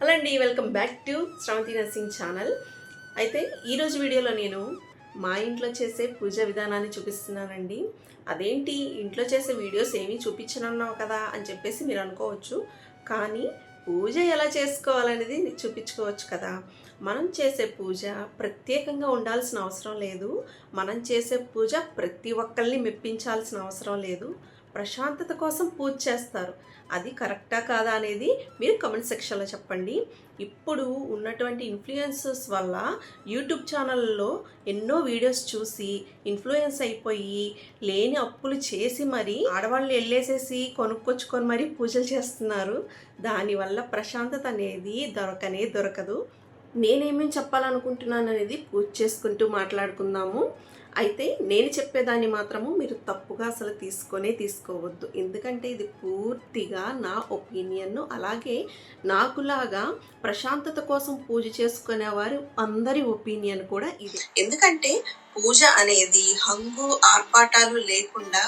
Hello అండి welcome back to Sravanthi nursing channel అయితే ఈరోజు వీడియోలో నేను మా ఇంట్లో చేసే పూజ విధానాన్ని చూపిస్తున్నానండి. అదేంటి ఇంట్లో చేసే వీడియోస్ ఏమీ చూపించనున్నావు కదా అని చెప్పేసి మీరు అనుకోవచ్చు. కానీ పూజ ఎలా చేసుకోవాలనేది చూపించుకోవచ్చు కదా. మనం చేసే పూజ ప్రత్యేకంగా ఉండాల్సిన అవసరం లేదు. మనం చేసే పూజ ప్రతి ఒక్కరిని మెప్పించాల్సిన అవసరం లేదు. ప్రశాంతత కోసం పూజ చేస్తారు. అది కరెక్టా కాదా అనేది మీరు కమెంట్ సెక్షన్లో చెప్పండి. ఇప్పుడు ఉన్నటువంటి ఇన్ఫ్లుయెన్సర్స్ వల్ల యూట్యూబ్ ఛానల్లో ఎన్నో వీడియోస్ చూసి ఇన్ఫ్లుయెన్స్ అయిపోయి లేని అప్పులు చేసి మరి ఆడవాళ్ళు వెళ్ళేసేసి కొనుక్కొచ్చుకొని మరీ పూజలు చేస్తున్నారు. దానివల్ల ప్రశాంతత అనేది దొరకనే దొరకదు. నేనేమేం చెప్పాలనుకుంటున్నాను అనేది పూజ చేసుకుంటూ మాట్లాడుకుందాము. అయితే నేను చెప్పేదాన్ని మాత్రము మీరు తప్పుగా అసలు తీసుకొనే తీసుకోవద్దు. ఎందుకంటే ఇది పూర్తిగా నా ఒపీనియన్ అలాగే నాకులాగా ప్రశాంతత కోసం పూజ చేసుకునే వారు అందరి ఒపీనియన్ కూడా ఇది. ఎందుకంటే పూజ అనేది హంగు ఆర్పాటాలు లేకుండా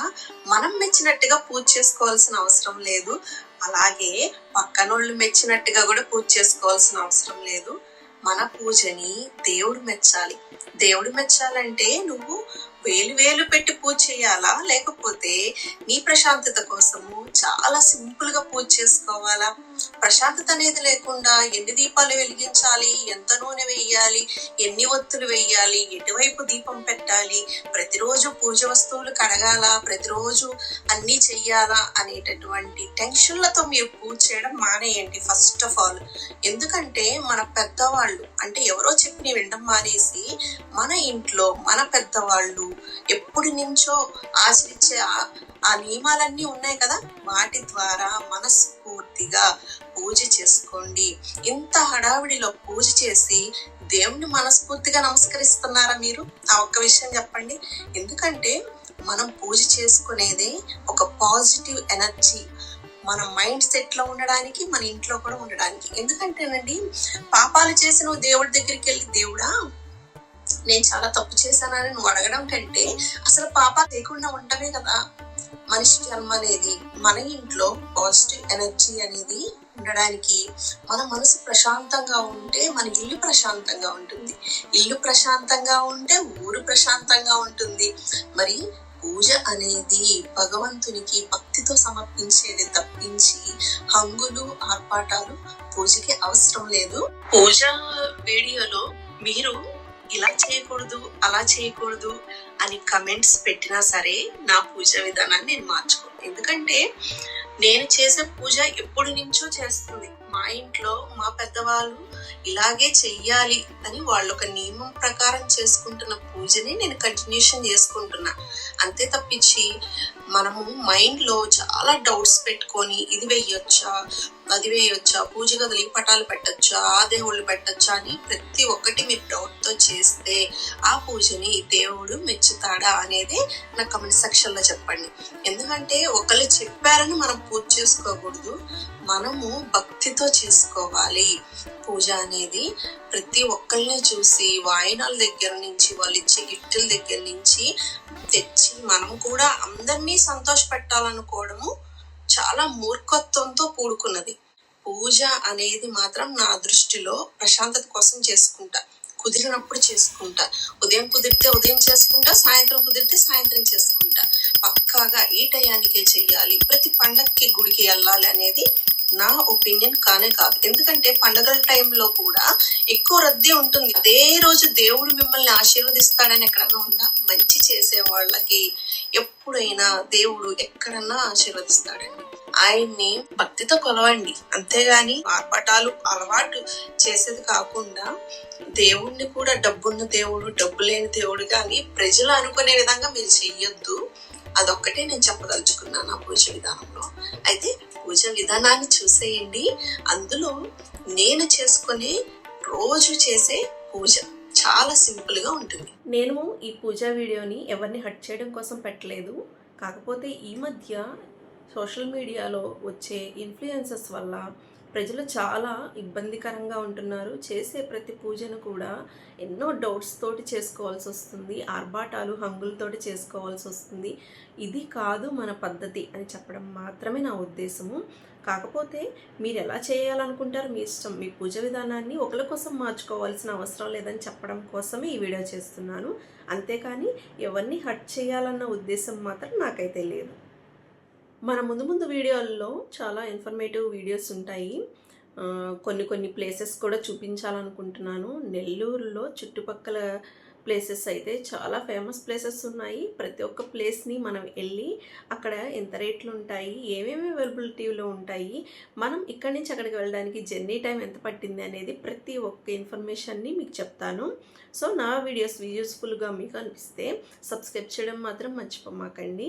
మనం మెచ్చినట్టుగా పూజ చేసుకోవాల్సిన అవసరం లేదు. అలాగే పక్కనోళ్ళు మెచ్చినట్టుగా కూడా పూజ చేసుకోవాల్సిన అవసరం లేదు. మన పూజని దేవుడు మెచ్చాలి. దేవుడు మెచ్చాలంటే నువ్వు వేలు వేలు పెట్టి పూజ చేయాలా? లేకపోతే నీ ప్రశాంతత కోసము చాలా సింపుల్గా పూజ చేసుకోవాలా? ప్రశాంతత అనేది లేకుండా ఎన్ని దీపాలు వెలిగించాలి? ఎంత నూనె వేయాలి ఎన్ని ఒత్తులు వేయాలి ఎటువైపు దీపం పెట్టాలి? ప్రతిరోజు పూజ వస్తువులు కడగాల? ప్రతిరోజు అన్ని చెయ్యాలా? అనేటటువంటి టెన్షన్లతో మీరు పూజ చేయడం మానేయండి ఫస్ట్ ఆఫ్ ఆల్ ఎందుకంటే మన పెద్దవాళ్ళు అంటే ఎవరో చెప్పి వినడం మానేసి మన ఇంట్లో మన పెద్దవాళ్ళు ఎప్పటి నుంచో ఆచరించే ఆ- నియమాలన్నీ ఉన్నాయి కదా? వాటి ద్వారా మనస్ఫూర్తిగా పూజ చేసుకోండి. ఇంత హడావిడిలో పూజ చేసి దేవుణ్ణి మనస్ఫూర్తిగా నమస్కరిస్తున్నారా మీరు? ఆ ఒక్క విషయం చెప్పండి. ఎందుకంటే మనం పూజ చేసుకునేది ఒక పాజిటివ్ ఎనర్జీ. మన మైండ్ సెట్లో ఉండడానికి మన ఇంట్లో కూడా ఉండడానికి. ఎందుకంటేనండి పాపాలు చేసి నువ్వు దేవుడి దగ్గరికి వెళ్ళి దేవుడా నేను చాలా తప్పు చేశానని నువ్వు అడగడం కంటే అసలు పాప లేకుండా ఉండమే కదా? మనిషి జన్మ అనేది మన ఇంట్లో పాజిటివ్ ఎనర్జీ అనేది ఉండడానికి మన మనసు ప్రశాంతంగా ఉంటే మన ఇల్లు ప్రశాంతంగా ఉంటుంది. ఇల్లు ప్రశాంతంగా ఉంటే ఊరు ప్రశాంతంగా ఉంటుంది. మరి పూజ అనేది భగవంతునికి భక్తితో సమర్పించేది తప్పించి హంగులు ఆర్పాటాలు పూజకి అవసరం లేదు. పూజ వీడియోలో మీరు ఇలా చేయకూడదు అలా చేయకూడదు అని కమెంట్స్ పెట్టినా సరే నా పూజ విధానాన్ని నేను మార్చుకోను. ఎందుకంటే నేను చేసే పూజ ఎప్పటి నుంచో చేస్తుంది. మా ఇంట్లో మా పెద్దవాళ్ళు ఇలాగే చెయ్యాలి అని వాళ్ళు ఒక నియమం ప్రకారం చేసుకుంటున్న పూజని నేను కంటిన్యూషన్ చేసుకుంటున్నా. అంతే తప్పించి మనము మైండ్లో చాలా డౌట్స్ పెట్టుకొని ఇది వేయొచ్చా అది వేయొచ్చా పూజ గదులు ఈ పటాలు పెట్టొచ్చా ఆ దేవుళ్ళు పెట్టొచ్చా అని ప్రతి ఒక్కటి మీరు డౌట్తో చేస్తే ఆ పూజని దేవుడు మెచ్చుతాడా అనేది నా కమెంట్ సెక్షన్లో చెప్పండి. ఎందుకంటే ఒకళ్ళు చెప్పారని మనం పూజ చేసుకోకూడదు. మనము భక్తితో చేసుకోవాలి. పూజ అనేది ప్రతి ఒక్కరిని చూసి వాయినాల దగ్గర నుంచి వాళ్ళు ఇచ్చే గిఫ్టుల దగ్గర నుంచి తెచ్చి మనం కూడా అందరినీ సంతోష పెట్టాలనుకోవడము చాలా మూర్ఖత్వంతో కూడుకున్నది. పూజ అనేది మాత్రం నా దృష్టిలో ప్రశాంతత కోసం చేసుకుంటా. కుదిరినప్పుడు చేసుకుంటా. ఉదయం కుదిరితే ఉదయం చేసుకుంటా సాయంత్రం కుదిరితే సాయంత్రం చేసుకుంటా. పక్కాగా ఈ టయానికే చెయ్యాలి? ప్రతి పండగకి గుడికి వెళ్ళాలి అనేది నా ఒపీనియన్ కానే కాదు. ఎందుకంటే పండగల టైంలో కూడా ఎక్కువ రద్దీ ఉంటుంది. అదే రోజు దేవుడు మిమ్మల్ని ఆశీర్వదిస్తాడని ఎక్కడన్నా ఉందా? మంచి చేసే వాళ్ళకి ఎప్పుడైనా దేవుడు ఎక్కడన్నా ఆశీర్వదిస్తాడని ఆయన్ని భక్తితో కొలవండి. అంతేగాని ఆర్పాటాలు అలవాటు చేసేది కాకుండా దేవుణ్ణి కూడా డబ్బున్న దేవుడు డబ్బు లేని దేవుడు కానీ ప్రజలు అనుకునే విధంగా మీరు చెయ్యొద్దు. అదొక్కటే నేను చెప్పదలుచుకున్నాను ఆ పూజ విధానంలో. అయితే పూజ విధానాన్ని చూసేయండి. అందులో నేను చేసుకునే రోజు చేసే పూజ చాలా సింపుల్గా ఉంటుంది. నేను ఈ పూజా వీడియోని ఎవరిని హట్ చేయడం కోసం పెట్టలేదు. కాకపోతే ఈ మధ్య సోషల్ మీడియాలో వచ్చే ఇన్ఫ్లుయెన్సెస్ వల్ల ప్రజలు చాలా ఇబ్బందికరంగా ఉంటున్నారు. చేసే ప్రతి పూజను కూడా ఎన్నో డౌట్స్ తోటి చేసుకోవాల్సి వస్తుంది. ఆర్భాటాలు హంగులతోటి చేసుకోవాల్సి వస్తుంది. ఇది కాదు మన పద్ధతి అని చెప్పడం మాత్రమే నా ఉద్దేశము. కాకపోతే మీరు ఎలా చేయాలనుకుంటారు? మీ ఇష్టం మీ పూజ విధానాన్ని ఒకరి కోసం మార్చుకోవాల్సిన అవసరం లేదని చెప్పడం కోసమే ఈ వీడియో చేస్తున్నాను. అంతేకాని ఎవరిని హర్ట్ చేయాలన్న ఉద్దేశం మాత్రం నాకైతే లేదు. మన ముందు ముందు వీడియోల్లో చాలా ఇన్ఫర్మేటివ్ వీడియోస్ ఉంటాయి. కొన్ని కొన్ని ప్లేసెస్ కూడా చూపించాలనుకుంటున్నాను. నెల్లూరులో చుట్టుపక్కల ప్లేసెస్ అయితే చాలా ఫేమస్ ప్లేసెస్ ఉన్నాయి. ప్రతి ఒక్క ప్లేస్ని మనం వెళ్ళి అక్కడ ఎంత రేట్లు ఉంటాయి ఏమేమి అవైలబిలిటీలో ఉంటాయి మనం ఇక్కడి నుంచి అక్కడికి వెళ్ళడానికి జర్నీ టైం ఎంత పట్టింది అనేది ప్రతి ఒక్క ఇన్ఫర్మేషన్ని మీకు చెప్తాను. సో నా వీడియోస్ యూస్ఫుల్గా మీకు అనిపిస్తే సబ్స్క్రైబ్ చేయడం మాత్రం మర్చిపోమాకండి.